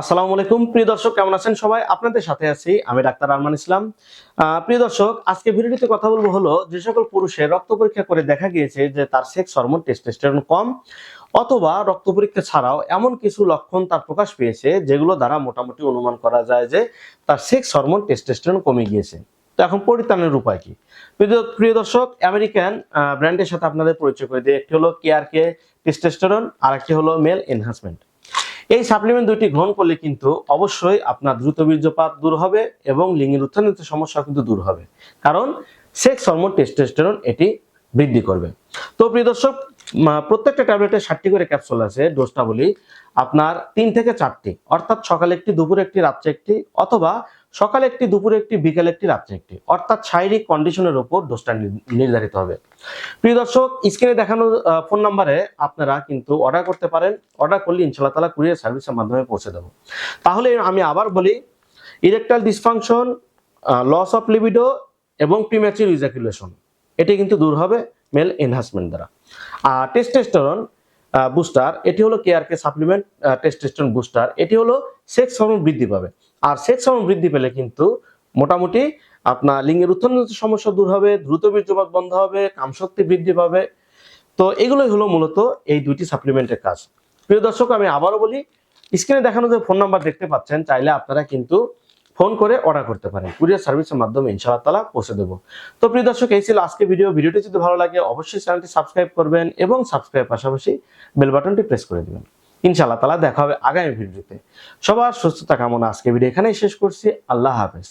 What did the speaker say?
আসসালামু আলাইকুম। প্রিয় দর্শক, কেমন আছেন সবাই? আপনাদের সাথে আছি আমি ডাক্তার আরমান ইসলাম। প্রিয় দর্শক, আজকে ভিডিওটিতে কথা বলব হলো যে সকল পুরুষের রক্ত পরীক্ষা করে দেখা গিয়েছে যে তার সেক্স হরমোন টেস্টোস্টেরন কম অথবা রক্ত পরীক্ষা ছাড়াও এমন কিছু লক্ষণ তার প্রকাশ পেয়েছে যেগুলো দ্বারা মোটামুটি অনুমান করা যায় যে তার সেক্স হরমোন টেস্টোস্টেরন কমে গিয়েছে। তো এখন পরিত্রাণের উপায় কি? প্রিয় দর্শক, আমেরিকান ব্র্যান্ডের সাথে আপনাদের পরিচয় করে দিই। একটি হলো কেয়ার কে টেস্টোস্টেরন আর একটি হলো মেল এনহান্সমেন্ট এই সাপ্লিমেন্ট দুটি গ্রহণ করলে কিন্তু অবশ্যই আপনার দ্রুত বীর্যপাত দূর হবে এবং লিঙ্গের উত্থানিত সমস্যা কিন্তু দূর হবে। কারণ সেক্স হরমোন টেস্টোস্টেরন এটি বৃদ্ধি করবে। তো প্রিয় দর্শক প্রত্যেকটা ট্যাবলেটে ষাটটি করে ক্যাপসুল আছে ডোজটা বলি, আপনার তিন থেকে চারটি, অর্থাৎ সকালে একটি, দুপুরে একটি, রাত্রে একটি, অথবা সকালে একটি, দুপুরে একটি, বিকালে একটি, রাত্রে একটি। অর্থাৎ শারীরিক কন্ডিশনের উপর ডোজটা নির্ধারিত হবে। প্রিয় দর্শক, স্ক্রিনে দেখানো ফোন নাম্বারে আপনারা কিন্তু অর্ডার করতে পারেন। অর্ডার করলে ইনশাল্লাহ তালা কুরিয়ার সার্ভিসের মাধ্যমে পৌঁছে দেবো। তাহলে আমি আবার বলি erectile dysfunction loss of libido এবং প্রিম্যাচুর ইজাকুলেশন এটি কিন্তু দূর হবে মেল এনহান্সমেন্ট দ্বারা। আর টেস্টেস্টোরন বুস্টার এটি হলো কেয়ারকে সাপ্লিমেন্ট টেস্টেস্টোরন বুস্টার এটি হলো সেক্স হরমোন বৃদ্ধি পাবে। আর সেক্স হরমোন বৃদ্ধি পেলে কিন্তু মোটামুটি আপনার লিঙ্গের উত্থানজনিত সমস্যা দূর হবে, দ্রুত বীর্যপাত বন্ধ হবে, কামশক্তি বৃদ্ধি পাবে। তো এগুলোই হলো মূলত এই দুইটি সাপ্লিমেন্টের কাজ। প্রিয় দর্শক, আমি আবারও বলি স্ক্রিনে দেখানো যে ফোন নাম্বার দেখতে পাচ্ছেন, চাইলে আপনারা কিন্তু ফোন করে অর্ডার করতে পারেন। কুরিয়ার সার্ভিসের মাধ্যমে ইনশাআল্লাহ পৌঁছে দেবো। তো প্রিয় দর্শক, এই ছিল আজকে ভিডিও ভিডিওটি যদি ভালো লাগে, অবশ্যই চ্যানেলটি সাবস্ক্রাইব করবেন এবং সাবস্ক্রাইব পাশাপাশি বেল বাটনটি প্রেস করে দিবেন। ইনশাআল্লাহ তালা দেখা হবে আগামী ভিডিওতে। সবার সুস্থতা কামনা, আজকে ভিডিও এখানেই শেষ করছি। আল্লাহ হাফেজ।